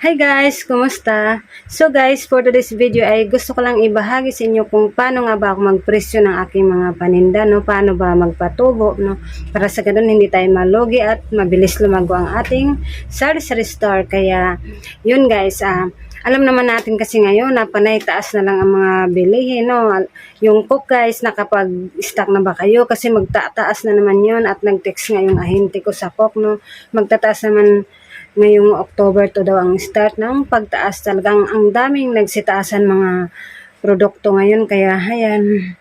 Hi guys! Kumusta? So guys, for today's video ay gusto ko lang ibahagi sa inyo kung paano nga ba ako magpresyo ng aking mga paninda, no? Paano ba magpatubo, no? Para sa ganun hindi tayo malugi at mabilis lumago ang ating sari-sari store. Kaya, yun guys, ah, alam naman natin kasi ngayon na panay taas na lang ang mga bilihin, no? Yung cook guys, nakapag-stock na ba kayo? Kasi magtataas na naman yun at nag-text nga yung ahente ko sa cook, no? Magtataas naman ngayong October to daw ang start ng pagtaas. Talagang ang daming nagsitaasan mga produkto ngayon. Kaya, ayan,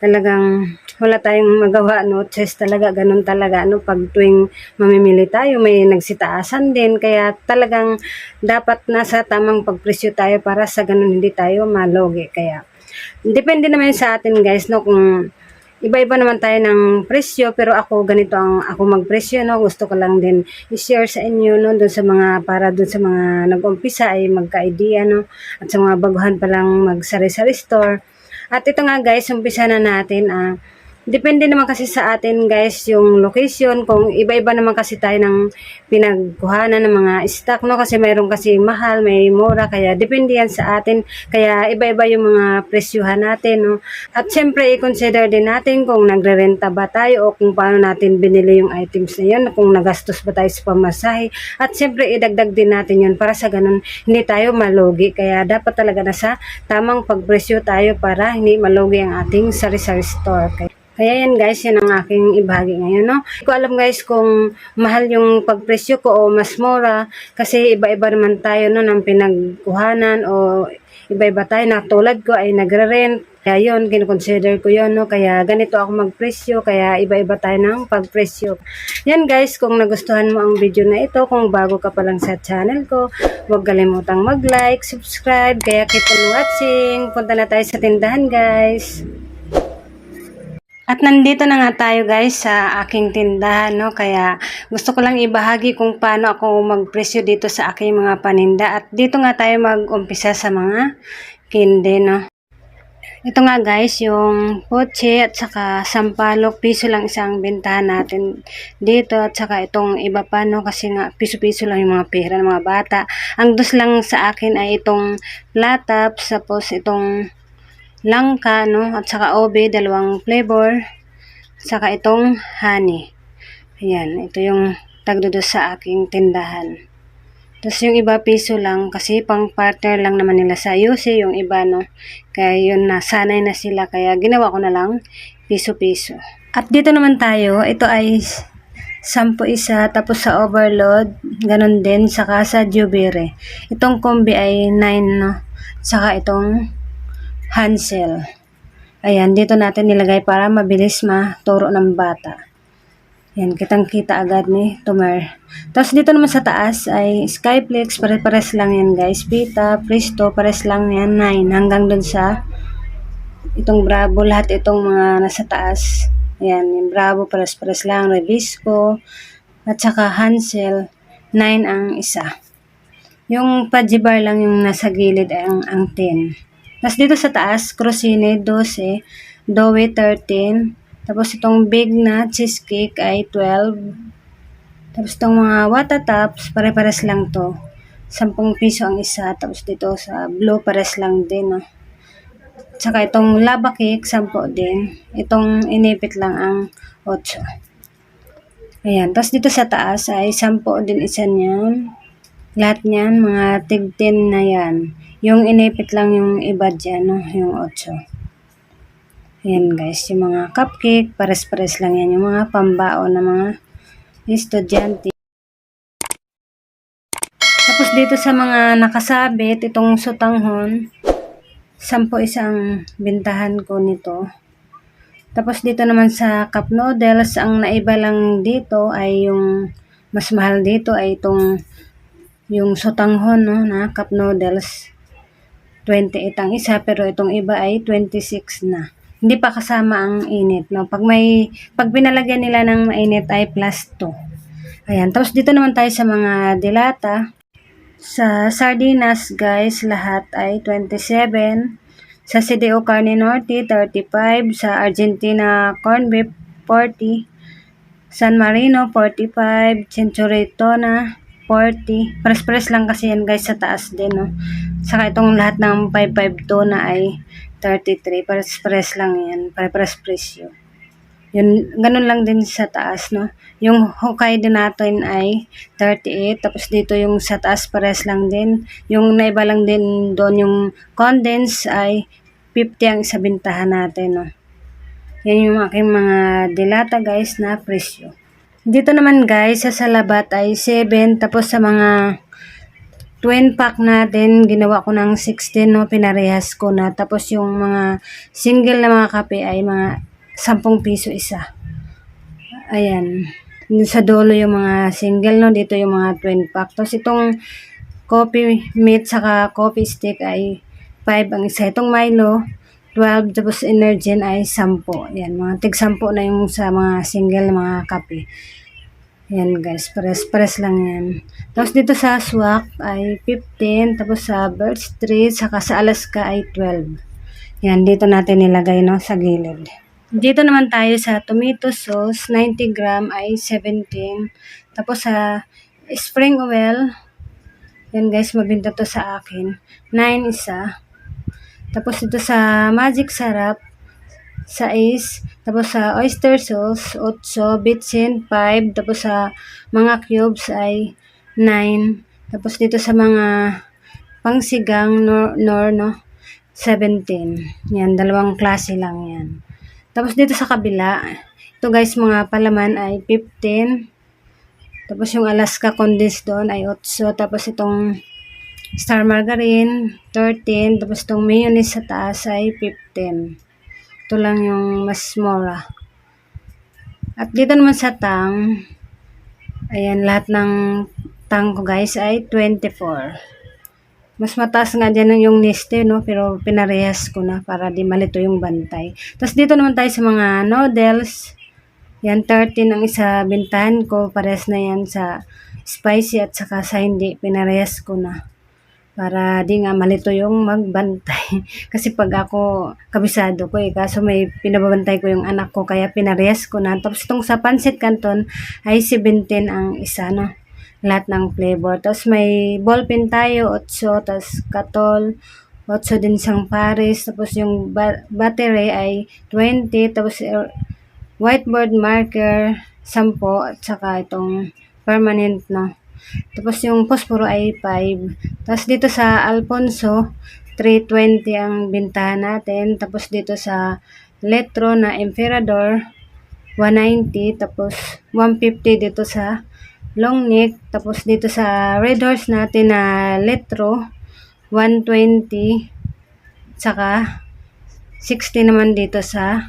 talagang wala tayong magawa, no? Chess talaga, ganun talaga, no? Pag tuwing mamimili tayo, may nagsitaasan din. Kaya talagang dapat nasa tamang pagpresyo tayo para sa ganun hindi tayo malogi. Kaya, depende naman sa atin, guys, no? Kung iba-iba naman tayo ng presyo pero ako ganito ang ako magpresyo no? Gusto ko lang din i-share sa inyo no? Doon sa mga para doon sa mga nag-umpisa ay magka-idea no? At sa mga baguhan pa lang mag-sari-sari store. At ito nga guys umpisa na natin ah Depende naman kasi sa atin guys yung location. Kung iba-iba naman kasi tayo ng pinagkuhanan ng mga stock no? Kasi mayroon kasi mahal, may mura kaya depende yan sa atin. Kaya iba-iba yung mga presyuhan natin no. At syempre i-consider din natin kung nagre-renta ba tayo o kung paano natin binili yung items na yun, kung nagastos ba tayo sa pamasahe. At syempre idagdag din natin yun para sa ganun hindi tayo malugi. Kaya dapat talaga nasa tamang pagpresyo tayo para hindi malugi ang ating sari-sari store. Kaya kaya guys, yan ang aking ibahagi ngayon, no? Hindi ko alam guys kung mahal yung pagpresyo ko o mas mura kasi iba-iba naman tayo no ng pinagkuhanan o iba-iba tayo na tulad ko ay nagre-rent. Kaya yun, kinoconsider ko yun, no? Kaya ganito ako magpresyo, kaya iba-iba tayo ng pagpresyo. Yan guys, kung nagustuhan mo ang video na ito, kung bago ka pa lang sa channel ko, huwag kalimutang mag-like, subscribe, kaya keep on watching. Punta na tayo sa tindahan guys. At nandito na nga tayo guys sa aking tindahan, no? Kaya gusto ko lang ibahagi kung paano ako magpresyo dito sa aking mga paninda. At dito nga tayo mag-umpisa sa mga kinde, no? Ito nga guys, yung poche at saka sampalok, piso lang isang bentahan natin dito. At saka itong iba pa, no? Kasi nga piso-piso lang yung mga pera ng mga bata. Ang dos lang sa akin ay itong lataps, tapos itong langka, no? At saka obe, dalawang flavor. At saka itong honey. Ayan, ito yung tagdodos sa aking tindahan. Tapos yung iba piso lang kasi pang partner lang naman nila sa UC yung iba no. Kaya yun na sanay na sila kaya ginawa ko na lang piso-piso. At dito naman tayo, ito ay sampu isa tapos sa overload ganun din saka sa jubire. Itong kombi ay 9 no. Saka itong Hansel. Ayan, dito natin nilagay para mabilis maturo ng bata. Yan, kitang-kita agad ni Tumer. Tapos dito naman sa taas ay Skyflex, pare-pares lang yan guys. Pita, Presto, pares lang yan, 9. Hanggang dun sa itong Bravo, lahat itong mga nasa taas. Ayan, yung Bravo, pares-pares lang. Revisco, at saka Hansel, 9 ang isa. Yung Pajibar lang yung nasa gilid ay ang, ang 10. Tapos dito sa taas, Crosine 12, Doe 13, tapos itong big na cheesecake ay 12. Tapos itong mga wata tops, pare-pares lang to. 10 piso ang isa. Tapos dito sa blue, pares lang din. No? Tsaka itong lava cake, 10 din. Itong inipit lang ang 8. Ayan. Tapos dito sa taas ay 10 din isa niyan. Lahat niyan, mga tig 10 na yan. Yung inipit lang yung iba dyan, no? yung 8. Ayan guys, yung mga cupcake, pares-pares lang yan. Yung mga pambaon na mga estudyante. Tapos dito sa mga nakasabit, itong sutanghon, sampo isang bintahan ko nito. Tapos dito naman sa cup noodles, ang naiba lang dito ay yung mas mahal dito ay itong yung sutanghon no, na cup noodles. 28 ang isa pero itong iba ay 26 na. Hindi pa kasama ang init no. Pag may pag binalagyan nila ng mainit ay plus 2. Ayan, tapos dito naman tayo sa mga dilata. Sa sardinas, guys, lahat ay 27. Sa CDO Carne Norte, 35. Sa Argentina Corn Beef, 40. San Marino, 45. Century Tona, 40. Pares-pares lang kasi yan guys sa taas din, no. Saka itong lahat ng 552 na ay 33. Pares-pares lang yan. Pares-pares presyo. Yun, ganun lang din sa taas, no. Yung Hokkaido natin ay 38. Tapos dito yung sa taas pares lang din. Yung naiba lang din doon yung condense ay 50 ang isabintahan natin, no. Yan yung aking mga dilata guys na presyo. Dito naman guys, sa salabat ay 7. Tapos sa mga twin pack natin, ginawa ko ng 16, no? Pinarehas ko na. Tapos yung mga single na mga kape ay mga 10 piso isa. Ayan. Sa dulo yung mga single, no? Dito yung mga twin pack. Tapos itong coffee meat saka coffee stick ay 5 ang isa. Itong Milo, 12. Tapos Energin ay 10. Ayan, mga tig 10 na yung sa mga single mga kape. Yan guys, pares lang yan. Tapos dito sa Swak ay 15, tapos sa Bird Street, saka sa Alaska ay 12. Yan, dito natin nilagay no, sa gilid. Dito naman tayo sa tomato sauce, 90 gram ay 17. Tapos sa spring oil, yan guys, mabinta to sa akin, 9 isa. Tapos dito sa magic sarap, sa is, tapos sa oyster sauce, 8, bitsin, 5, tapos sa mga cubes ay 9, tapos dito sa mga pangsigang nor, nor no, 17. Yan, dalawang klase lang yan. Tapos dito sa kabila, ito guys, mga palaman ay 15, tapos yung Alaska condensed doon ay 8, tapos itong star margarine, 13, tapos itong mayonnaise sa taas ay 15. Ito lang yung mas mura. At dito naman sa tang, ayan, lahat ng tang ko guys ay 24. Mas mataas nga dyan yung niste, no? Pero pinarehas ko na para di malito yung bantay. Tapos dito naman tayo sa mga noodles. Yan, 13 ang isa bintahan ko. Pares na yan sa spicy at saka sa hindi. Pinarehas ko na para di nga malito yung magbantay. Kasi pag ako, kabisado ko eh, kaso may pinababantay ko yung anak ko, kaya pinarehas ko na. Tapos itong sa pancit canton ay 17 ang isa, no? Lahat ng flavor. Tapos may ballpen tayo, 8, tapos katol, 8 din sang pares, tapos yung ba- battery ay 20, tapos er, whiteboard marker, 10, at saka itong permanent, no? Tapos yung posporo ay 5. Tapos dito sa Alfonso, 320 ang bintahan natin. Tapos dito sa Letro na Emperador, 190. Tapos 150 dito sa long neck. Tapos dito sa Red Horse natin na Letro, 120. Saka 60 naman dito sa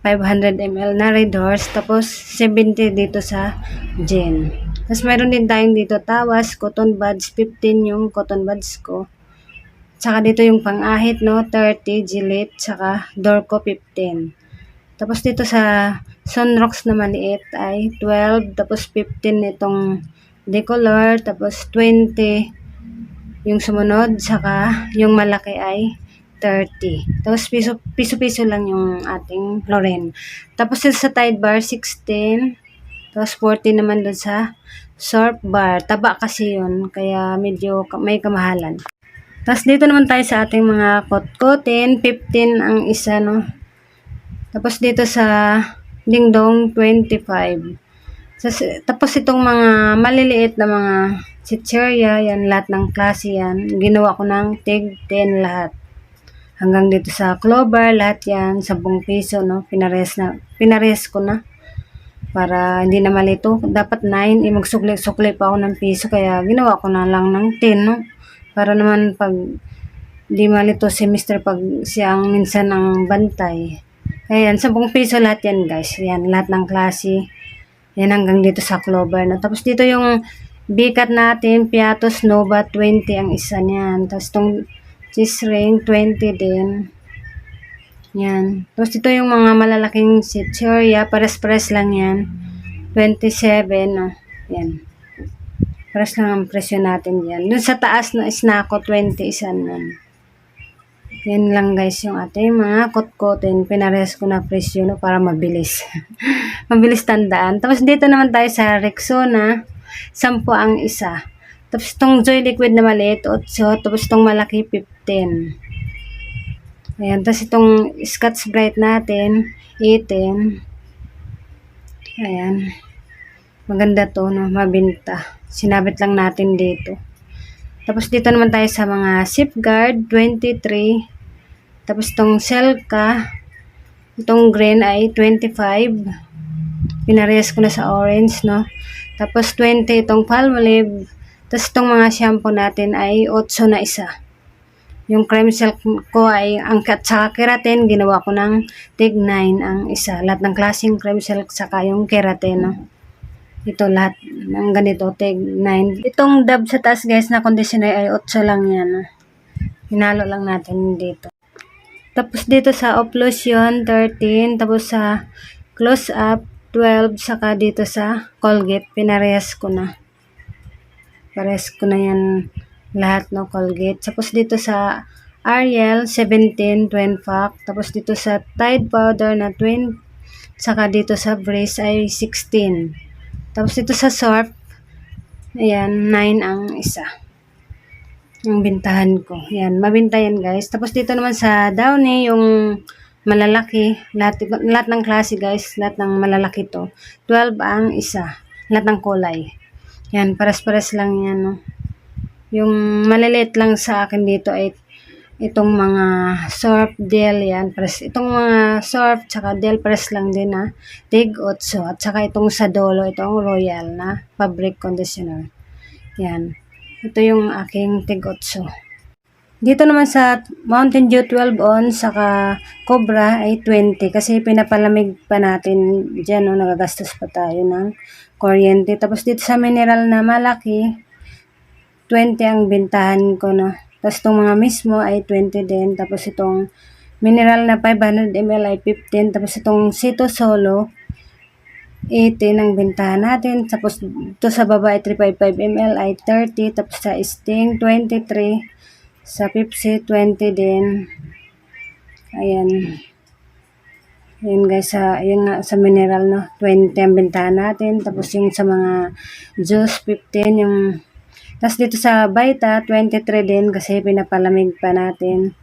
500 ml na Red Horse. Tapos 70 dito sa Gen. Tapos meron din tayong dito tawas, cotton buds, 15 yung cotton buds ko. Tsaka dito yung pang-ahit, no, 30, Gillette, tsaka Dorco, 15. Tapos dito sa Sunrocks na maliit ay 12, tapos 15 itong decolor, tapos 20 yung sumunod, saka yung malaki ay 30. Tapos piso, piso-piso lang yung ating Loren. Tapos sa Tide Bar, 16. Tapos 40 naman doon sa Surf Bar. Taba kasi yun, kaya medyo may kamahalan. Tapos dito naman tayo sa ating mga kot-kotin, 15 ang isa, no? Tapos dito sa Dingdong, 25. Sa- tapos itong mga maliliit na mga chicheria, yan lahat ng klase yan. Ginawa ko ng tig 10 lahat. Hanggang dito sa Clover, lahat yan, 10 piso, no? Pinares na, pinares ko na para hindi na malito. Dapat 9, eh, magsukli-sukli pa ako ng piso, kaya ginawa ko na lang ng 10, no? Para naman pag di malito si Mr. pag siyang minsan ang bantay. Ayan, 10 piso lahat yan guys. Yan, lahat ng klase. Yan hanggang dito sa Clover. No? Tapos dito yung bikat natin, Piatos Nova, 20 ang isa niyan. Tapos itong cheese ring, 20 din. Yan. Tapos ito yung mga malalaking chicheria. Pares-pares lang yan. 27, no? Yan. Pares lang ang presyo natin yan. Doon sa taas na snacko, 20 isa nun. Yan lang guys yung ating mga kot-kotin. Pinares ko na presyo no, para mabilis. mabilis tandaan. Tapos dito naman tayo sa Rexona. 10 ang isa. Tapos itong Joy Liquid na maliit, 8. Tapos itong malaki, 15. Ayan. Tapos itong Scotch Brite natin, 18. Ayan. Maganda to, no? Mabinta. Sinabit lang natin dito. Tapos dito naman tayo sa mga safeguard, 23. Tapos itong Selka, itong green ay 25. Pinarehas ko na sa orange, no? Tapos 20 itong Palmolive. Tapos itong mga shampoo natin ay 8 na isa. Yung cream silk ko ay ang at saka keratin, ginawa ko ng tig 9 ang isa. Lahat ng klaseng cream silk saka yung keratin, no? Ito lahat ng ganito, tig 9. Itong dab sa taas guys na conditioner ay 8 lang yan. no? Hinalo lang natin dito. Tapos dito sa Oplosion 13, tapos sa Close Up 12, saka dito sa Colgate, pinarehas ko na. Parehas ko na yan lahat no Colgate. Tapos dito sa Ariel 17 twin pack. Tapos dito sa Tide powder na twin. Saka dito sa Breeze ay 16. Tapos dito sa Surf ayan 9 ang isa. Yung bintahan ko. Yan, mabinta yan guys. Tapos dito naman sa Downy, yung malalaki. Lahat, lahat ng klase guys. Lahat ng malalaki to. 12 ang isa. Lahat ng kulay. Yan, pares-pares lang yan. No? Yung maliliit lang sa akin dito ay itong mga surf del yan. Pares, itong mga surf tsaka del pares lang din na tig 8. At saka itong sa dolo, itong royal na fabric conditioner. Yan. Ito yung aking tig 8. Dito naman sa Mountain Dew 12 on saka Cobra ay 20 kasi pinapalamig pa natin dyan no, nagagastos pa tayo ng kuryente. Tapos dito sa mineral na malaki 20 ang bintahan ko no. Tapos itong mga mismo ay 20 din. Tapos itong mineral na 500 ml ay 15. Tapos itong Cito Solo 18 ang bintahan natin. Tapos ito sa baba ay 355 ml ay 30. Tapos sa Sting 23. Sa Pepsi 20 din. Ayan. Ayan guys, sa, ayan nga, sa mineral no, 20 ang bintahan natin. Tapos yung sa mga juice 15, yung tapos dito sa Vita, 23 din kasi pinapalamig pa natin.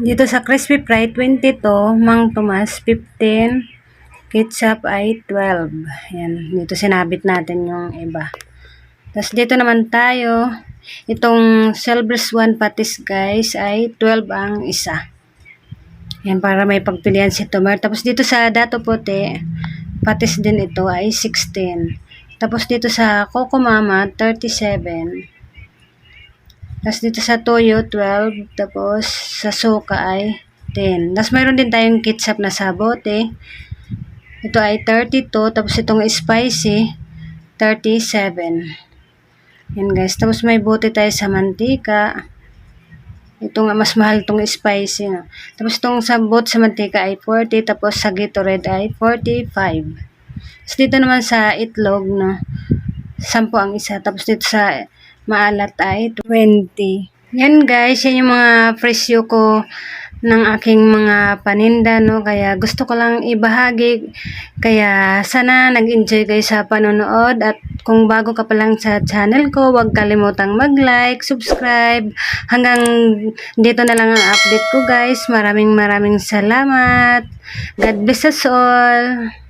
Dito sa Crispy Fry, 22. Mang Tomas, 15. Ketchup ay 12. Yan. Dito sinabit natin yung iba. Tapos dito naman tayo. Itong Silver's One Patis guys ay 12 ang isa. Yan para may pagpilian si Tomer. Tapos dito sa Dato Puti, patis din ito ay 16. Tapos dito sa Coco Mama, 37. Tapos dito sa Toyo, 12. Tapos sa Soka ay 10. Tapos mayroon din tayong ketchup na sa bote. Ito ay 32. Tapos itong spicy, 37. Yan guys. Tapos may bote tayo sa mantika. Ito nga, mas mahal itong spicy. No? Tapos itong sa bote sa mantika ay 40. Tapos sa Gatorade ay 45. Tapos dito naman sa itlog, no, 10 ang isa. Tapos dito sa maalat ay 20. Yan guys, yan yung mga presyo ko ng aking mga paninda, no. Kaya gusto ko lang ibahagi. Kaya sana nag-enjoy kayo sa panonood. At kung bago ka pa lang sa channel ko, huwag kalimutang mag-like, subscribe. Hanggang dito na lang ang update ko guys. Maraming maraming salamat. God bless us all.